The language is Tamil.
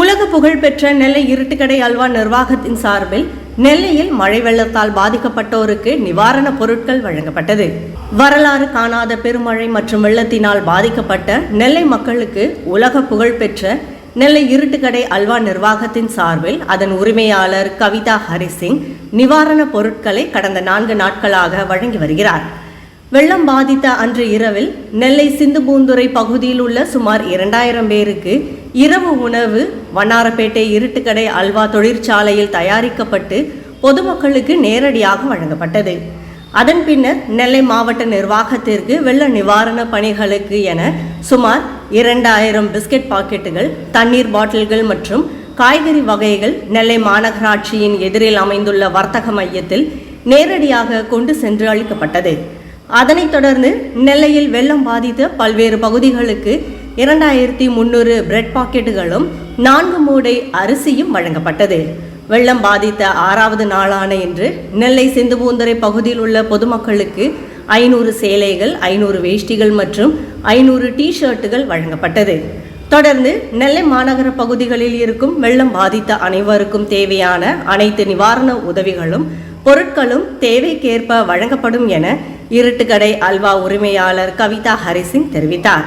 உலக புகழ்பெற்ற நெல்லை இருட்டுக்கடை அல்வா நிர்வாகத்தின் சார்பில் நெல்லையில் மழை வெள்ளத்தால் பாதிக்கப்பட்டோருக்கு நிவாரணப் பொருட்கள் வழங்கப்பட்டது. வரலாறு காணாத பெருமழை மற்றும் வெள்ளத்தினால் பாதிக்கப்பட்ட நெல்லை மக்களுக்கு உலக புகழ்பெற்ற நெல்லை இருட்டுக்கடை அல்வா நிர்வாகத்தின் சார்பில் அதன் உரிமையாளர் கவிதா ஹரிசிங் நிவாரணப் பொருட்களை கடந்த நான்கு நாட்களாக வழங்கி வருகிறார். வெள்ளம் பாதித்த அன்று இரவில் நெல்லை சிந்துபூந்துறை பகுதியில் உள்ள சுமார் இரண்டாயிரம் பேருக்கு இரவு உணவு வண்ணாரப்பேட்டை இருட்டுக்கடை அல்வா தொழிற்சாலையில் தயாரிக்கப்பட்டு பொதுமக்களுக்கு நேரடியாக வழங்கப்பட்டது. அதன் பின்னர் நெல்லை மாவட்ட நிர்வாகத்திற்கு வெள்ள நிவாரண பணிகளுக்கு என சுமார் இரண்டாயிரம் பிஸ்கட் பாக்கெட்டுகள் தண்ணீர் பாட்டில்கள் மற்றும் காய்கறி வகைகள் நெல்லை மாநகராட்சியின் எதிரில் அமைந்துள்ள வர்த்தக மையத்தில் நேரடியாக கொண்டு சென்று அளிக்கப்பட்டது. அதனைத் தொடர்ந்து நெல்லையில் வெள்ளம் பாதித்த பல்வேறு பகுதிகளுக்கு இரண்டாயிரத்தி முன்னூறு பிரெட் பாக்கெட்டுகளும் நான்கு மூடை அரிசியும் வழங்கப்பட்டது. வெள்ளம் பாதித்த ஆறாவது நாளான இன்று நெல்லை சிந்துபூந்தரை பகுதியில் உள்ள பொதுமக்களுக்கு ஐநூறு சேலைகள் ஐநூறு வேஷ்டிகள் மற்றும் ஐநூறு டி ஷர்ட்டுகள் வழங்கப்பட்டது. தொடர்ந்து நெல்லை மாநகர பகுதிகளில் இருக்கும் வெள்ளம் பாதித்த அனைவருக்கும் தேவையான அனைத்து நிவாரண உதவிகளும் பொருட்களும் தேவைக்கேற்ப வழங்கப்படும் என இருட்டுக்கடை அல்வா உரிமையாளர் கவிதா ஹரிசிங் தெரிவித்தார்.